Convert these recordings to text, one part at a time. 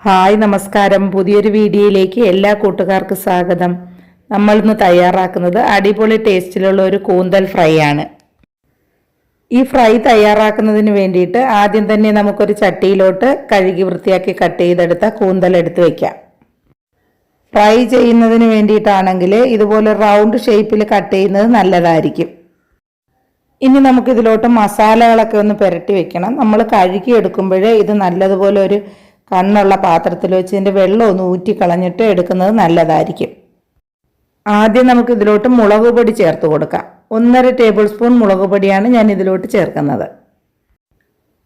Hi നമസ്കാരം. പുതിയൊരു വീഡിയോയിലേക്ക് എല്ലാ കൂട്ടുകാർക്കും സ്വാഗതം. നമ്മൾ ഇന്ന് തയ്യാറാക്കുന്നത് അടിപൊളി ടേസ്റ്റിലുള്ള ഒരു കൂന്തൽ ഫ്രൈ ആണ്. ഈ ഫ്രൈ തയ്യാറാക്കുന്നതിന് വേണ്ടിയിട്ട് ആദ്യം തന്നെ നമുക്കൊരു ചട്ടിയിലോട്ട് കഴുകി വൃത്തിയാക്കി കട്ട് ചെയ്തെടുത്ത കൂന്തൽ എടുത്ത് വയ്ക്കാം ഫ്രൈ ചെയ്യുന്നതിന് വേണ്ടിയിട്ടാണെങ്കിൽ ഇതുപോലെ റൗണ്ട് ഷേപ്പിൽ കട്ട് ചെയ്യുന്നത് നല്ലതായിരിക്കും. ഇനി നമുക്കിതിലോട്ട് മസാലകളൊക്കെ ഒന്ന് പുരട്ടി വെക്കണം. നമ്മൾ കഴുകി എടുക്കുമ്പോഴേ ഇത് നല്ലതുപോലെ ഒരു കണ്ണുള്ള പാത്രത്തിൽ വെച്ച് ഇതിന്റെ വെള്ളം ഒന്ന് ഊറ്റി എടുക്കുന്നത് നല്ലതായിരിക്കും. ആദ്യം നമുക്ക് ഇതിലോട്ട് മുളക് പൊടി ചേർത്ത് കൊടുക്കാം. ഒന്നര ടേബിൾ സ്പൂൺ മുളക് പൊടിയാണ് ഞാൻ ഇതിലോട്ട് ചേർക്കുന്നത്.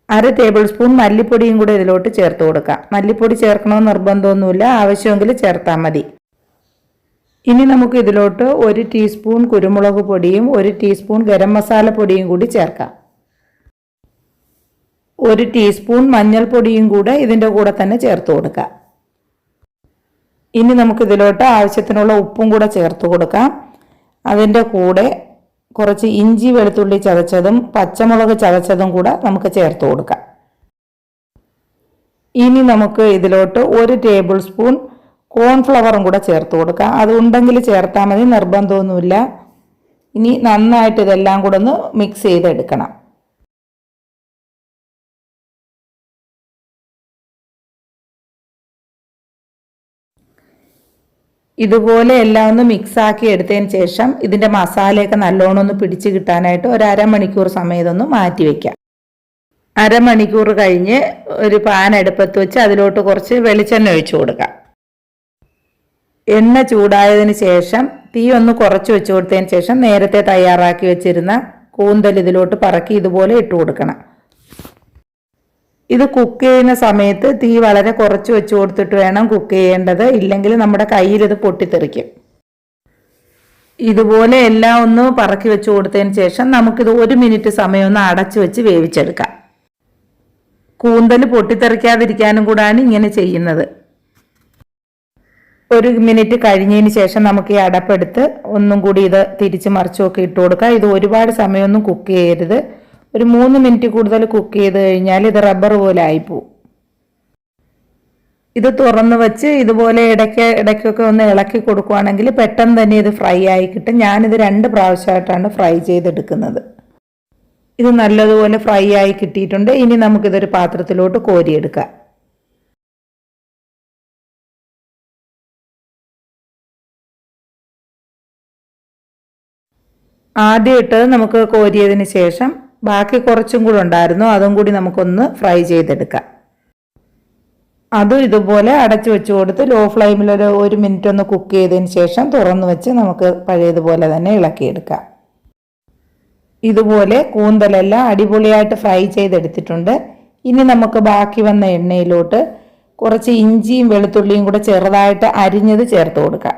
അര ടേബിൾ സ്പൂൺ മല്ലിപ്പൊടിയും കൂടെ ഇതിലോട്ട് ചേർത്ത് കൊടുക്കാം. മല്ലിപ്പൊടി ചേർക്കണമെന്ന് നിർബന്ധമൊന്നുമില്ല. ആവശ്യമെങ്കിൽ ചേർത്താൽ മതി. ഇനി നമുക്ക് ഇതിലോട്ട് ഒരു ടീസ്പൂൺ കുരുമുളക് പൊടിയും ഒരു ടീസ്പൂൺ ഗരം മസാല പൊടിയും കൂടി ചേർക്കാം. ഒരു ടീസ്പൂൺ മഞ്ഞൾപ്പൊടിയും കൂടെ ഇതിന്റെ കൂടെ തന്നെ ചേർത്ത് കൊടുക്കാം. ഇനി നമുക്ക് ഇതിലോട്ട് ആവശ്യത്തിനുള്ള ഉപ്പും കൂടെ ചേർത്ത് കൊടുക്കാം. അതിന്റെ കൂടെ കുറച്ച് ഇഞ്ചി വെളുത്തുള്ളി ചതച്ചതും പച്ചമുളക് ചതച്ചതും കൂടെ നമുക്ക് ചേർത്ത് കൊടുക്കാം. ഇനി നമുക്ക് ഇതിലോട്ട് ഒരു ടേബിൾ സ്പൂൺ കോൺഫ്ലവറും കൂടെ ചേർത്ത് കൊടുക്കാം. അത് ഉണ്ടെങ്കിൽ ചേർത്താൽ മതി നിർബന്ധമൊന്നുമില്ല. ഇനി നന്നായിട്ട് ഇതെല്ലാം കൂടെ ഒന്ന് മിക്സ് ചെയ്തെടുക്കണം. ഇതുപോലെ എല്ലാം ഒന്ന് മിക്സ് ആക്കി എടുത്തതിന് ശേഷം ഇതിന്റെ മസാലയൊക്കെ നല്ലോണം ഒന്ന് പിടിച്ച് കിട്ടാനായിട്ട് ഒരു അരമണിക്കൂർ സമയം ഇതൊന്ന് മാറ്റി വെക്കാം. അരമണിക്കൂർ കഴിഞ്ഞ് ഒരു പാൻ അടുപ്പത്ത് വെച്ച് അതിലോട്ട് കുറച്ച് വെളിച്ചെണ്ണ ഒഴിച്ചു കൊടുക്കാം. എണ്ണ ചൂടായതിന് ശേഷം തീ ഒന്ന് കുറച്ച് വെച്ച് കൊടുത്തതിന് ശേഷം നേരത്തെ തയ്യാറാക്കി വെച്ചിരുന്ന കൂന്തൽ ഇതിലോട്ട് പറക്കി ഇതുപോലെ ഇട്ട് കൊടുക്കണം. ഇത് കുക്ക് ചെയ്യുന്ന സമയത്ത് തീ വളരെ കുറച്ച് വെച്ച് കൊടുത്തിട്ട് വേണം കുക്ക് ചെയ്യേണ്ടത്. ഇല്ലെങ്കിൽ നമ്മുടെ കയ്യിൽ ഇത് പൊട്ടിത്തെറിക്കും. ഇതുപോലെ എല്ലാം ഒന്ന് പറക്കി വെച്ച് കൊടുത്തതിന് ശേഷം നമുക്കിത് ഒരു മിനിറ്റ് സമയം ഒന്ന് അടച്ചു വെച്ച് വേവിച്ചെടുക്കാം. കൂന്തൽ പൊട്ടിത്തെറിക്കാതിരിക്കാനും കൂടാണ് ഇങ്ങനെ ചെയ്യുന്നത്. ഒരു മിനിറ്റ് കഴിഞ്ഞതിന് ശേഷം നമുക്ക് ഈ അടപ്പെടുത്ത് ഒന്നും കൂടി ഇത് തിരിച്ച് മറിച്ചുമൊക്കെ ഇട്ട് കൊടുക്കാം. ഇത് ഒരുപാട് സമയമൊന്നും കുക്ക് ചെയ്യരുത്. ഒരു മൂന്ന് മിനിറ്റ് കൂടുതൽ കുക്ക് ചെയ്ത് കഴിഞ്ഞാൽ ഇത് റബ്ബർ പോലെ ആയിപ്പോവും ഇത് തുറന്ന് വെച്ച് ഇതുപോലെ ഇടയ്ക്ക് ഇടയ്ക്കൊക്കെ ഒന്ന് ഇളക്കി കൊടുക്കുവാണെങ്കിൽ പെട്ടെന്ന് തന്നെ ഇത് ഫ്രൈ ആയി കിട്ടും. ഞാനിത് രണ്ട് പ്രാവശ്യമായിട്ടാണ് ഫ്രൈ ചെയ്തെടുക്കുന്നത്. ഇത് നല്ലതുപോലെ ഫ്രൈ ആയി കിട്ടിയിട്ടുണ്ട്. ഇനി നമുക്കിതൊരു പാത്രത്തിലോട്ട് കോരിയെടുക്കാം. ആദ്യം നമുക്ക് കോരിയതിന് ശേഷം ബാക്കി കുറച്ചും കൂടി ഉണ്ടായിരുന്നു. അതും കൂടി നമുക്കൊന്ന് ഫ്രൈ ചെയ്തെടുക്കാം. അതും ഇതുപോലെ അടച്ചു വെച്ച് കൊടുത്ത് ലോ ഫ്ലെയിമിൽ ഒരു ഒരു മിനിറ്റ് ഒന്ന് കുക്ക് ചെയ്തതിന് ശേഷം തുറന്നു വെച്ച് നമുക്ക് പഴയതുപോലെ തന്നെ ഇളക്കിയെടുക്കാം. ഇതുപോലെ കൂന്തലെല്ലാം അടിപൊളിയായിട്ട് ഫ്രൈ ചെയ്തെടുത്തിട്ടുണ്ട്. ഇനി നമുക്ക് ബാക്കി വന്ന എണ്ണയിലോട്ട് കുറച്ച് ഇഞ്ചിയും വെളുത്തുള്ളിയും കൂടെ ചെറുതായിട്ട് അരിഞ്ഞത് ചേർത്ത് കൊടുക്കാം.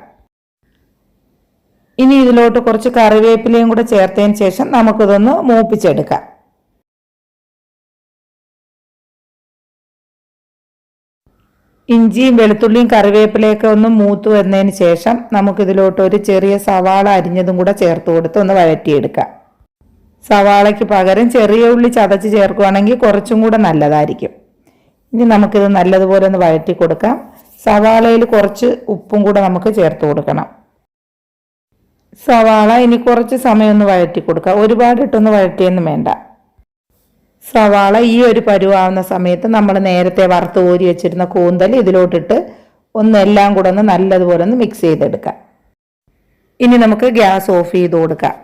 ഇനി ഇതിലോട്ട് കുറച്ച് കറിവേപ്പിലയും കൂടെ ചേർത്തതിന് ശേഷം നമുക്കിതൊന്ന് മൂപ്പിച്ചെടുക്കാം. ഇഞ്ചിയും വെളുത്തുള്ളിയും കറിവേപ്പിലയൊക്കെ ഒന്ന് മൂത്ത് വന്നതിന് ശേഷം നമുക്കിതിലോട്ട് ഒരു ചെറിയ സവാള അരിഞ്ഞതും കൂടെ ചേർത്ത് കൊടുത്ത് ഒന്ന് വഴറ്റിയെടുക്കാം. സവാളയ്ക്ക് പകരം ചെറിയ ഉള്ളി ചതച്ച് ചേർക്കുകയാണെങ്കിൽ കുറച്ചും കൂടെ നല്ലതായിരിക്കും. ഇനി നമുക്കിത് നല്ലതുപോലെ ഒന്ന് വഴറ്റി കൊടുക്കാം. സവാളയിൽ കുറച്ച് ഉപ്പും കൂടെ നമുക്ക് ചേർത്ത് കൊടുക്കണം. സവാള ഇനി കുറച്ച് സമയം ഒന്ന് വഴറ്റി കൊടുക്കുക ഒരുപാട് ഇട്ടൊന്ന് വഴറ്റിയൊന്നും വേണ്ട. സവാള ഈ ഒരു പരുവാവുന്ന സമയത്ത് നമ്മൾ നേരത്തെ വറുത്ത് കോരി വെച്ചിരുന്ന കൂന്തൽ ഇതിലോട്ടിട്ട് ഒന്ന് എല്ലാം കൂടെ ഒന്ന് നല്ലതുപോലെ ഒന്ന് മിക്സ് ചെയ്തെടുക്കാം. ഇനി നമുക്ക് ഗ്യാസ് ഓഫ് ചെയ്ത് കൊടുക്കാം.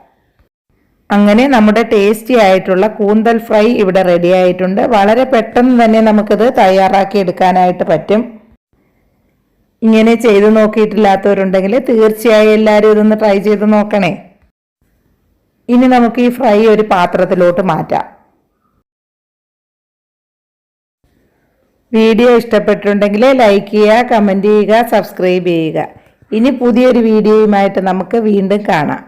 അങ്ങനെ നമ്മുടെ ടേസ്റ്റി ആയിട്ടുള്ള കൂന്തൽ ഫ്രൈ ഇവിടെ റെഡി ആയിട്ടുണ്ട്. വളരെ പെട്ടെന്ന് തന്നെ നമുക്കിത് തയ്യാറാക്കി എടുക്കാനായിട്ട് പറ്റും. ഇങ്ങനെ ചെയ്തു നോക്കിയിട്ടില്ലാത്തവരുണ്ടെങ്കിൽ തീർച്ചയായും എല്ലാവരും ഇതൊന്ന് ട്രൈ ചെയ്ത് നോക്കണേ. ഇനി നമുക്ക് ഈ ഫ്രൈ ഒരു പാത്രത്തിലോട്ട് മാറ്റാം. വീഡിയോ ഇഷ്ടപ്പെട്ടിട്ടുണ്ടെങ്കിൽ ലൈക്ക് ചെയ്യുക കമന്റ് ചെയ്യുക സബ്സ്ക്രൈബ് ചെയ്യുക. ഇനി പുതിയൊരു വീഡിയോയുമായിട്ട് നമുക്ക് വീണ്ടും കാണാം.